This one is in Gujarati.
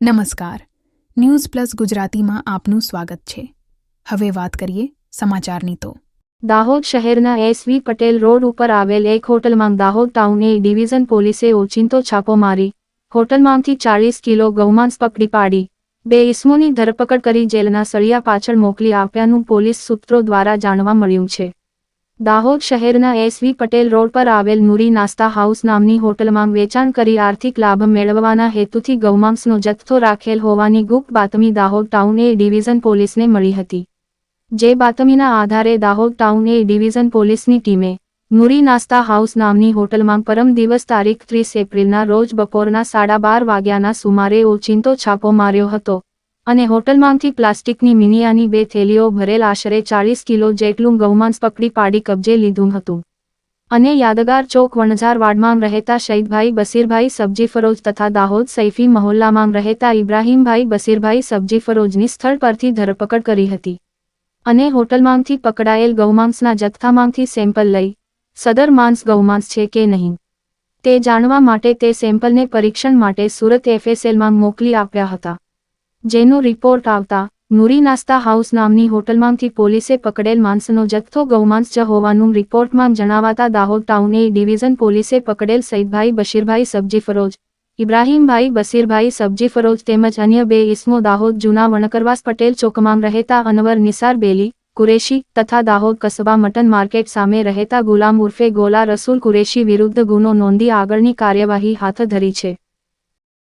નમસ્કાર. ન્યૂઝ પ્લસ ગુજરાતીમાં આપનું સ્વાગત છે. હવે વાત કરીએ સમાચારની તો. દાહોદ શહેરના એસવી પટેલ રોડ ઉપર આવેલ એક હોટલમાં દાહોદ ટાઉન એ ડિવિઝન પોલીસે ઓચિંતો છાપો મારી, હોટલમાંથી ચાળીસ કિલો ગૌમાંસ પકડી પાડી, બે ઇસમોની ધરપકડ કરી જેલના સળિયા પાછળ મોકલી આપ્યાનું પોલીસ સૂત્રો દ્વારા જાણવા મળ્યું છે. દાહોદ શહેરના એસવી પટેલ રોડ પર આવેલ નુરી નાસ્તા હાઉસ નામની હોટલમાં વેચાણ કરી આર્થિક લાભ મેળવવાના હેતુથી ગૌમાંસનો જથ્થો રાખેલ હોવાની ગુપ્ત બાતમી દાહોદ ટાઉન એ ડિવિઝન પોલીસને મળી હતી. જે બાતમીના આધારે દાહોદ ટાઉન એ ડિવિઝન પોલીસની ટીમે નુરી નાસ્તા હાઉસ નામની હોટલમાં પરમ દિવસ તારીખ ત્રીસ એપ્રિલના રોજ બપોરના સાડા બાર વાગ્યાના સુમારે ઓચિંતો છાપો માર્યો હતો. અને હોટલમાંથી પ્લાસ્ટિકની મિનિયાની બે થેલીઓ ભરેલ આશરે ચાળીસ કિલો જેટલું ગૌમાંસ પકડી પાડી કબજે લીધું હતું. અને યાદગાર ચોક વણઝાર વાડમાં રહેતા શહીદભાઈ બસીરભાઈ સબ્જી ફરોજ તથા દાહોદ સૈફી મહોલ્લામાં રહેતા ઇબ્રાહીમભાઈ બસીરભાઈ સબ્જી ફરોજની સ્થળ પરથી ધરપકડ કરી હતી. અને હોટલમાંથી પકડાયેલ ગૌમાંસના જથ્થામાંથી સેમ્પલ લઈ, સદર માંસ ગૌમાંસ છે કે નહીં તે જાણવા માટે તે સેમ્પલને પરીક્ષણ માટે સુરત એફએસએલમાં મોકલી આપ્યા હતા. જેનો રિપોર્ટ આવતા નુરી નાસ્તા હાઉસ નામની હોટલમાંથી પોલીસે પકડેલ માંસનો જથ્થો ગૌમાંસ જ હોવાનું રિપોર્ટમાં જણાવાતા દાહોદ ટાઉન ડિવિઝન પોલીસે પકડેલ સઈદભાઈ બશીરભાઈ સબજી ફરોજ, ઇબ્રાહીમભાઈ બસીરભાઈ સબ્જી ફરોજ તેમજ અન્ય બે ઇસમો દાહોદ જૂના વણકરવાસ પટેલ ચોકમાં રહેતા અનવર નિસાર બેલી, કુરેશી તથા દાહોદ કસબા મટન માર્કેટ સામે રહેતા ગુલામ ઉર્ફે ગોલા રસૂલ કુરેશી વિરુદ્ધ ગુનો નોંધી આગળની કાર્યવાહી હાથ ધરી છે.